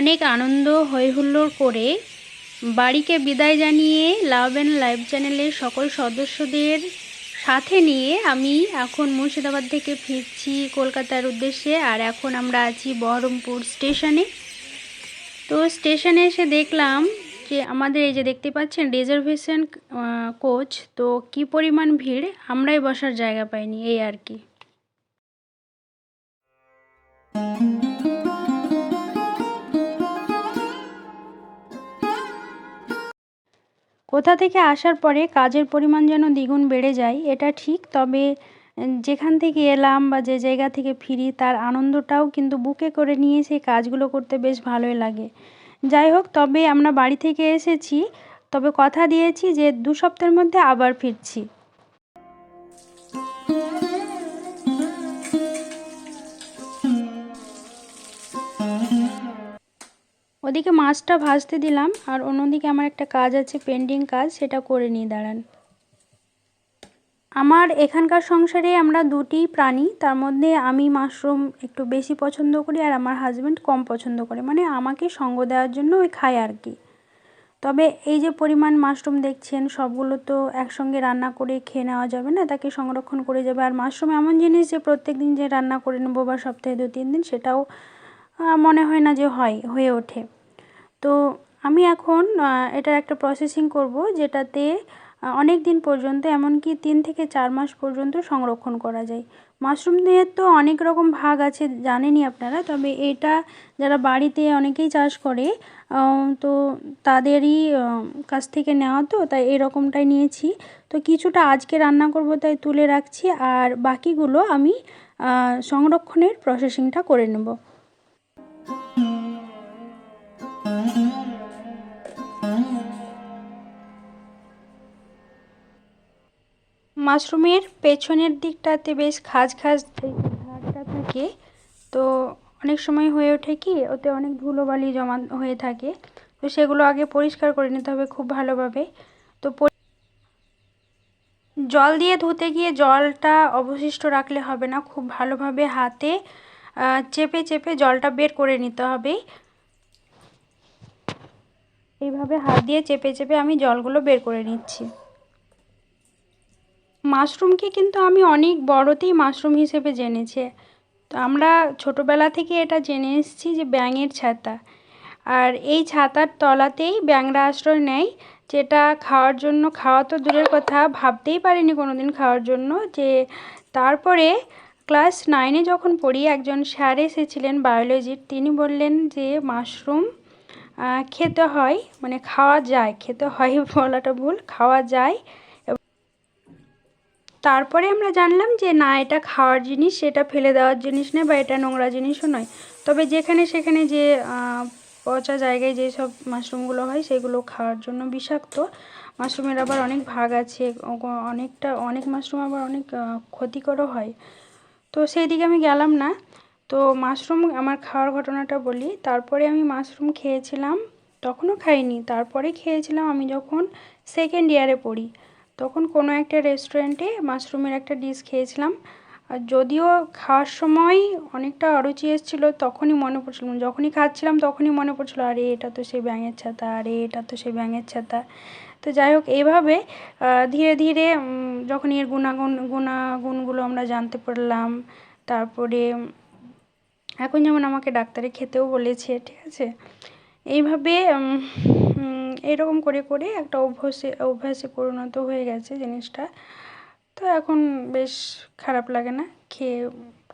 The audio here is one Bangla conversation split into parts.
অনেক আনন্দ হৈহুল্লোড় করে বাড়িকে বিদায় জানিয়ে লাভ অ্যান্ড লাইভ চ্যানেলের সকল সদস্যদের সাথে নিয়ে আমি এখন মুর্শিদাবাদ থেকে ফিরছি কলকাতার উদ্দেশ্যে। আর এখন আমরা আছি বহরমপুর স্টেশনে। তো স্টেশনে এসে দেখলাম যে আমাদের এই যে দেখতে পাচ্ছেন রিজার্ভেশন কোচ, তো কি পরিমাণ ভিড়? আমরাই বসার জায়গা পাইনি, এই আর কি। কোথা থেকে আসার পরে কাজের পরিমাণ যেন দ্বিগুণ বেড়ে যায়, এটা ঠিক, তবে যেখান থেকে এলাম বা যে জায়গা থেকে ফিরি তার আনন্দটাও কিন্তু বুকে করে নিয়ে সেই কাজগুলো করতে বেশ ভালোই লাগে। যাই হোক, তবে আমরা বাড়ি থেকে এসেছি, তবে কথা দিয়েছি যে দু সপ্তাহের মধ্যে আবার ফিরছি। ওদিকে মাছটা ভাজতে দিলাম আর অন্যদিকে আমার একটা কাজ আছে পেন্ডিং কাজ, সেটা করে নিয়ে দাঁড়ান। আমার এখানকার সংসারে আমরা দুটি প্রাণী, তার মধ্যে আমি মাশরুম একটু বেশি পছন্দ করি আর আমার হাজব্যান্ড কম পছন্দ করে মানে আমাকে সঙ্গ দেওয়ার জন্য ওই খায় আর কি। তবে এই যে পরিমাণ মাশরুম দেখছেন, সবগুলো তো একসঙ্গে রান্না করে খেয়ে নেওয়া যাবে না, তাকে সংরক্ষণ করে যাবে। আর মাশরুম এমন জিনিস যে প্রত্যেক দিন যে রান্না করে নেব বা সপ্তাহে দু তিন দিন, সেটাও মনে হয় না যে হয়, হয়ে ওঠে। তো আমি এখন এটার একটা প্রসেসিং করব যেটাতে অনেক দিন পর্যন্ত, এমনকি তিন থেকে চার মাস পর্যন্ত সংরক্ষণ করা যায়। মাশরুম দিয়ে তো অনেক রকম ভাগ আছে, জানেনই আপনারা, তবে এটা যারা বাড়িতে অনেকেই চাষ করে তো তাদেরই কাছ থেকে নেওয়া তো, তাই এরকমটাই নিয়েছি। তো কিছুটা আজকে রান্না করব, তাই তুলে রাখছি, আর বাকিগুলো আমি সংরক্ষণের প্রসেসিংটা করে নেব। মাশরুমের পেছনের দিকটাতে বেশ খাজ খাজ ধারটা থাকে, তো অনেক সময় হয়ে ওঠে কি, ওতে অনেক ধুলোবালি জমা হয়ে থাকে, তো সেগুলো আগে পরিষ্কার করে নিতে হবে খুব ভালোভাবে। তো জল দিয়ে ধুতে গিয়ে জলটা অবশিষ্ট রাখলে হবে না, খুব ভালোভাবে হাতে চেপে চেপে জলটা বের করে নিতে হবে। এইভাবে হাত দিয়ে চেপে চেপে আমি জলগুলো বের করে নিচ্ছি। মাশরুমকে কিন্তু আমি অনেক বড়তেই মাশরুম হিসেবে জেনেছি। তো আমরা ছোটোবেলা থেকে এটা জেনে এসেছি যে ব্যাঙের ছাতা। আর এই ছাতার তলাতেই ব্যাঙরা আশ্রয় নেয়, যেটা খাওয়ার জন্য, খাওয়া তো দূরের কথা, ভাবতেই পারিনি কোনো দিন খাওয়ার জন্য যে তারপরে ক্লাস নাইনে যখন পড়ি, একজন স্যার এসেছিলেন, বায়োলজির, তিনি বললেন যে মাশরুম খেতে হয় মানে খাওয়া যায়, খেতে হয় বলাটা ভুল, খাওয়া যায় তারপরে আমরা জানলাম যে না, এটা খাওয়ার জিনিস, সেটা ফেলে দেওয়ার জিনিস নয় বা এটা নোংরা জিনিসও নয়। তবে যেখানে সেখানে যে পচা জায়গায় যেসব মাশরুমগুলো হয়, সেগুলো খাওয়ার জন্য বিষাক্ত। মাশরুমের আবার অনেক ভাগ আছে অনেকটা, অনেক মাশরুম আবার অনেক ক্ষতিকরও হয়। তো সেই দিকে আমি গেলাম না। তো মাশরুম আমার খাওয়ার ঘটনাটা বলি। তারপরে আমি মাশরুম খেয়েছিলাম, তখনও খাইনি। তারপরে খেয়েছিলাম আমি যখন সেকেন্ড ইয়ারে পড়ি। তখন কোনো একটা রেস্টুরেন্টে মাশরুমের একটা ডিশ খেয়েছিলাম। আর যদিও খাওয়ার সময় অনেকটা অরুচি এসেছিল, তখনই মনে পড়ছিল। যখনই খাচ্ছিলাম তখনই মনে পড়ছিল, আরে এটা তো সেই ব্যাঙের ছাতা, আরে এটা তো সেই ব্যাঙের ছাতা। তো যাই হোক এইভাবে ধীরে ধীরে যখন এর গুণাগুণ, গুণাগুণগুলো আমরা জানতে পারলাম, তারপরে, এখন যেমন আমাকে ডাক্তারে খেতেও বলেছে, ঠিক আছে? এইভাবে এরকম করে করে একটা অভ্যাসে অভ্যাসে পরিণত হয়ে গেছে জিনিসটা। তো এখন বেশ খারাপ লাগে না, খেয়ে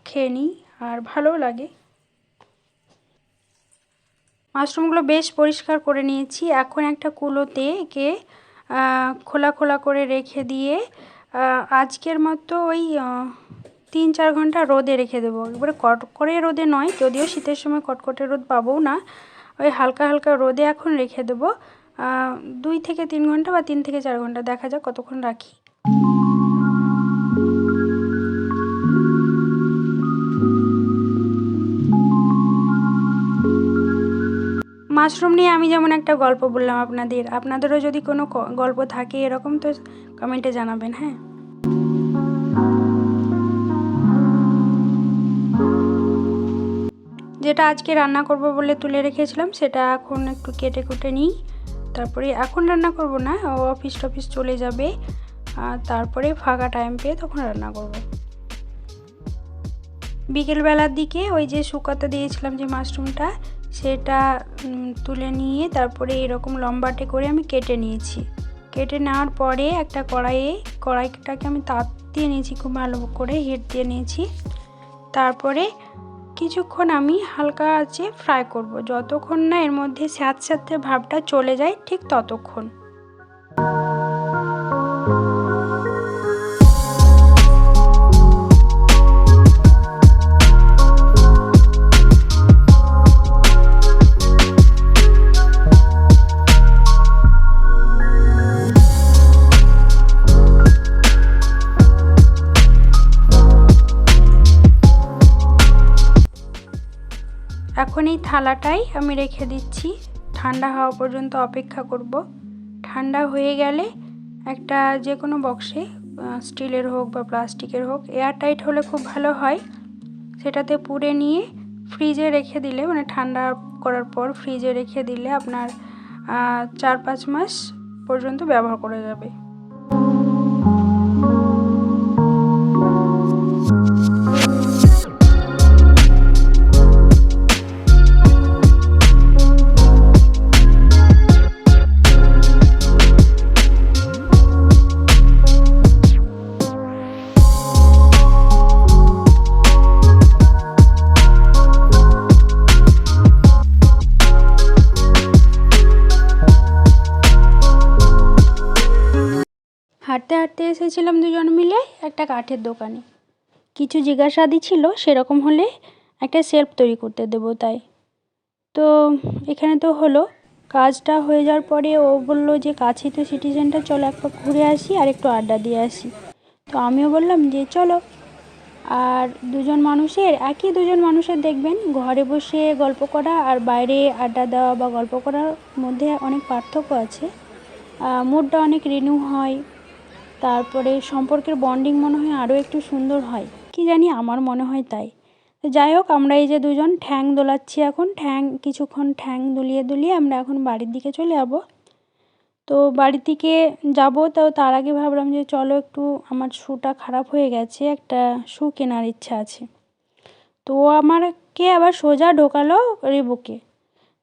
খেয়ে নিই, আর ভালোও লাগে। মাশরুমগুলো বেশ পরিষ্কার করে নিয়েছি। এখন একটা কুলোতে একে খোলা খোলা করে রেখে দিয়ে আজকের মতো ওই তিন, চার ঘণ্টা রোদে রেখে দেবো। এবারে কটকরে রোদে নয়, যদিও শীতের সময় কটকটে রোদ পাবও না। ওই হালকা হালকা রোদে এখন রেখে দেবো দুই থেকে তিন ঘণ্টা বা তিন থেকে চার ঘণ্টা, দেখা যাক কতক্ষণ রাখি। মাশরুম নিয়ে আমি যেমন একটা গল্প বললাম আপনাদের, আপনাদেরও যদি কোনো গল্প থাকে এরকম তো কমেন্টে জানাবেন হ্যাঁ? যেটা আজকে রান্না করব বলে তুলে রেখেছিলাম, সেটা এখন একটু কেটে কুটে নিই। তারপরে এখন রান্না করব না, ও অফিস টফিস চলে যাবে, আর তারপরে ফাঁকা টাইম পেয়ে তখন রান্না করব। বিকেলবেলার দিকে ওই যে শুকাতে দিয়েছিলাম যে মাশরুমটা, সেটা তুলে নিয়ে তারপরে এরকম লম্বাটে করে আমি কেটে নিয়েছি। কেটে নেওয়ার পরে একটা কড়াইয়ে, কড়াইটাকে আমি তাপ দিয়ে নিয়েছি, খুব ভালো করে হিট দিয়ে নিয়েছি। তারপরে কিছুক্ষণ আমি হালকা আঁচে ফ্রাই করব। যতক্ষণ না এর মধ্যে স্যাঁত স্যাঁতে ভাবটা চলে যায়, ঠিক ততক্ষণ। এখন এই থালাটাই আমি রেখে দিচ্ছি। ঠান্ডা হওয়া পর্যন্ত অপেক্ষা করব। ঠান্ডা হয়ে গেলে একটা যে কোনো বক্সে স্টিলের হোক বা প্লাস্টিকের হোক এয়ার টাইট হলে খুব ভালো হয়। সেটাতে পুড়ে নিয়ে ফ্রিজে রেখে দিলে মানে ঠান্ডা করার পর ফ্রিজে রেখে দিলে আপনার চার পাঁচ মাস পর্যন্ত ব্যবহার করা যাবে। এসেছিলাম দুজন মিলে একটা কাঠের দোকানে। কিছু জিজ্ঞাসাদি ছিল, সেরকম হলে একটা সেলফ তৈরি করতে দেবো তাই। তো এখানে তো হলো। কাজটা হয়ে যাওয়ার পরে ও বলল যে, কাছেই তো সিটি সেন্টার চলো একবার ঘুরে আসি আর একটু আড্ডা দিয়ে আসি। তো আমিও বললাম যে, চলো। আর দুজন মানুষের, একই দুজন মানুষের দেখবেন, ঘরে বসে গল্প করা আর বাইরে আড্ডা দেওয়া বা গল্প করার মধ্যে অনেক পার্থক্য আছে। মুডটা অনেক রিনিউ হয়। তারপরে সম্পর্কের বন্ডিং মনে হয় আরও একটু সুন্দর হয়। কি জানি আমার মনে হয় তাই। যাই হোক, আমরা এই যে দুজন ঠ্যাং দোলাচ্ছি এখন। ঠ্যাং, কিছুক্ষণ ঠ্যাং দুলিয়ে দুলিয়ে আমরা এখন বাড়ির দিকে চলে যাব। তো বাড়ির দিকে যাব, তো তার আগে ভাবলাম যে চলো একটু আমার শ্যুটা খারাপ হয়ে গেছে, একটা শ্যু কেনার ইচ্ছা আছে। তো আমারকে আবার সোজা ঢোকালো রিবুকে।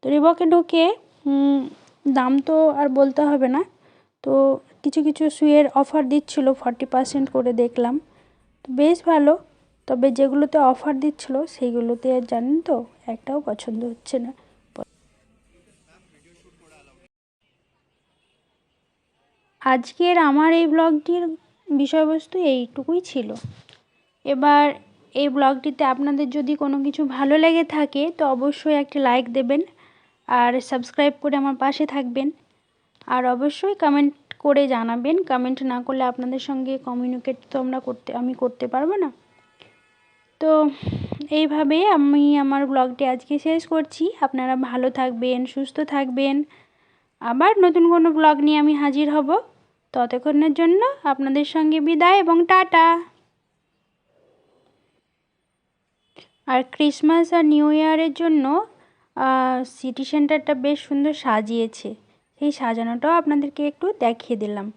তো রিবকে ঢুকে দাম তো আর বলতে হবে না। তো কিছু কিছু শুয়ের অফার দিচ্ছিল ফর্টি পার্সেন্ট করে দেখলাম। তো বেশ ভালো, তবে যেগুলোতে অফার দিচ্ছিল, সেইগুলোতে আর জানেন তো, একটাও পছন্দ হচ্ছে না। আজকের আমার এই ব্লগটির বিষয়বস্তু এইটুকুই ছিল। এবার এই ব্লগটিতে আপনাদের যদি কোনো কিছু ভালো লেগে থাকে, তো অবশ্যই একটা লাইক দেবেন, আর সাবস্ক্রাইব করে আমার পাশে থাকবেন। আর অবশ্যই কমেন্ট করে জানাবেন। কমেন্ট না করলে আপনাদের সঙ্গে কমিউনিকেট তো আমরা করতে, আমি করতে পারব না। তো এইভাবে আমি আমার ব্লগটি আজকে শেষ করছি। আপনারা ভালো থাকবেন, সুস্থ থাকবেন। আবার নতুন কোনো ব্লগ নিয়ে আমি হাজির হব। ততক্ষণের জন্য আপনাদের সঙ্গে বিদায় এবং টাটা। আর ক্রিসমাস আর নিউ ইয়ারের জন্য সিটি সেন্টারটা বেশ সুন্দর সাজিয়েছে। সেই সাজানোটাও আপনাদেরকে একটু দেখিয়ে দিলাম।